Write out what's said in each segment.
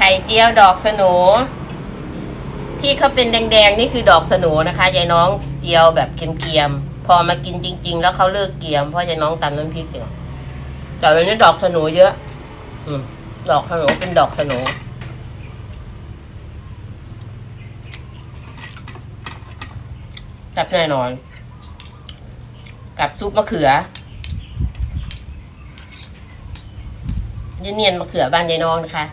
ไข่เจียวดอกสนู ที่เขาเป็นแดงๆนี่คือดอกสนูนะคะยายน้องเจียวแบบเกรียมๆพอมากินจริง ๆ แล้วเขาเลิกเกรียมเพราะยายน้องตำน้ำพริกอยู่แต่วันนี้ดอกสนูเยอะ อืมดอกสนูเป็นดอกสนูกับแน่นอนกับซุปมะเขือเนียนๆมะเขือบ้านยายน้องนะคะ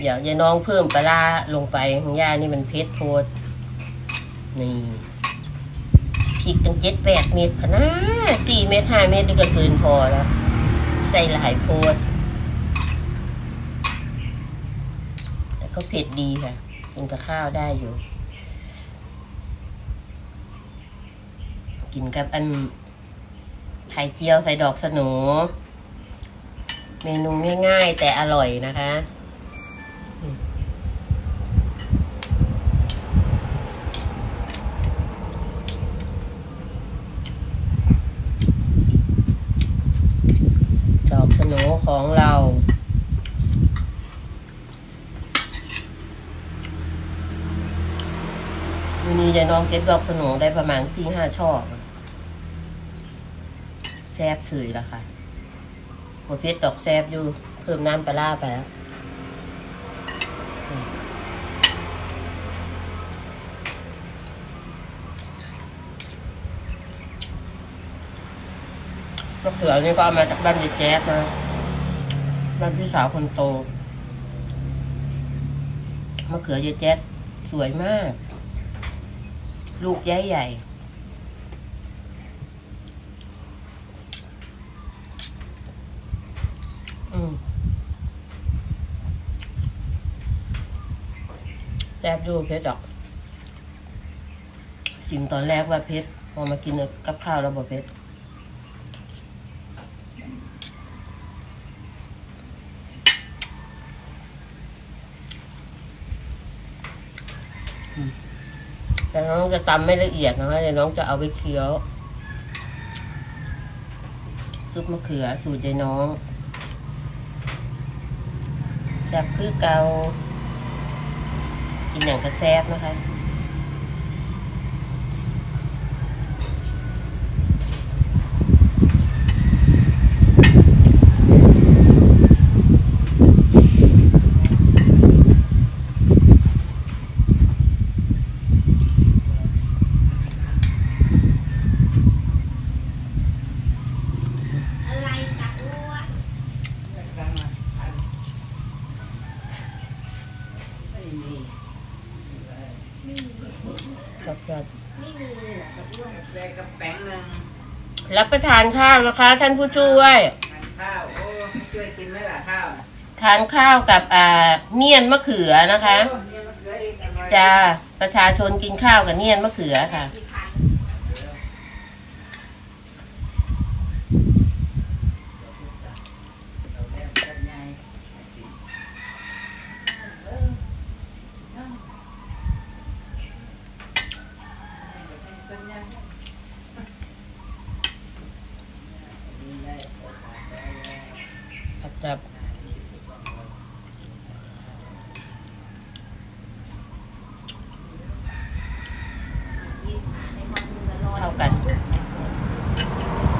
เดี๋ยวยายน้องเพิ่มปลาลงไปของย่านี่มันเผ็ดโพดนี่พริกตั้งเจ็ดแปดเม็ดพะนะสี่เม็ดห้าเม็ดนี่ก็เกินพอแล้วใส่หลายโพดแต่ก็เผ็ดดีค่ะกินกับข้าวได้อยู่ กินกับอันไข่เจียวใส่ดอกสนู เมนูง่ายๆแต่อร่อยนะคะ ดอกสโนูของเรา วันนี้ยายน้องเก็บดอกสโนูได้ประมาณสี่ห้าช่อแซบสื่อละค่ะหัวเพชรดอกแซบอยู่ เพิ่มน้ำปลาไปแล้ว มะเขือนี่ก็เอามาจากบ้านยายแจ๊ดนะบ้านพี่สาวคนโตมะเขือยายแจ๊ดสวยมาก ลูกใหญ่ใหญ่ๆอืมแซ่บอยู่เพชรดอก สิมตอนแรกว่าเพชรพอมากินกับข้าวแล้วบอกเพชร แต่น้องจะตำไม่ละเอียดนะคะเดี๋ยวน้องจะเอาไปเคี้ยว ซุปมะเขือสูตรยายน้องจับคือเกากินอย่างกระแซบนะคะ อะไรตักอ้วน ครับครับไม่มีเหรอตักอ้วนแซ่กับแป้งหนึ่งรับประทานข้าวนะคะ ท่านผู้ช่วย ทานข้าวโอ้ไม่ช่วยกินไหมล่ะข้าวน่ะทานข้าวกับอ่าเนียนมะเขือนะคะ โอ้เนี่ยมันเคยอร่อยจะประชาชนกินข้าวกับเนียนมะเขือค่ะที่พัน เราแลกกันไงเออเอาให้กับให้กันไงดีเลยโอกาสได้แล้ว ครับจับเข้ากัน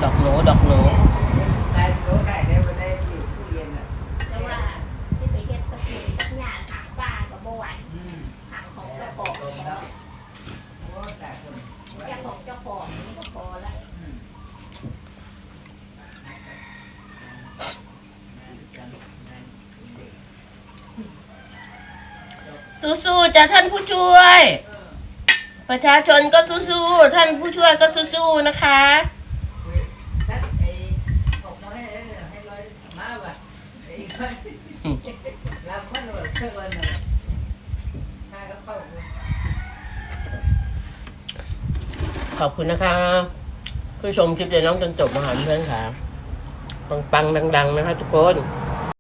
ดอกหนูดอกหนู ได้โต๊ะได้ได้มาได้อยู่ตู้เย็นอะ แต่ว่าสิไปเฮ็ดตะกินตักหญ้าถางปลากับบ่ไหว อืม ถางของเจ้าของ ลงแล้วโอ้แต่คน เจ้าของเจ้าของนี่ก็พอละ อืม สู้ๆจ้ะท่านผู้ช่วย ประชาชนก็สู้ๆท่านผู้ช่วยก็สู้ๆนะคะขอบคุณนะคะ ผู้ชมคลิปเดี๋ยวน้องจนจบมาหาเพื่อนค่ะ ปังๆดัง ๆ นะคะทุกคน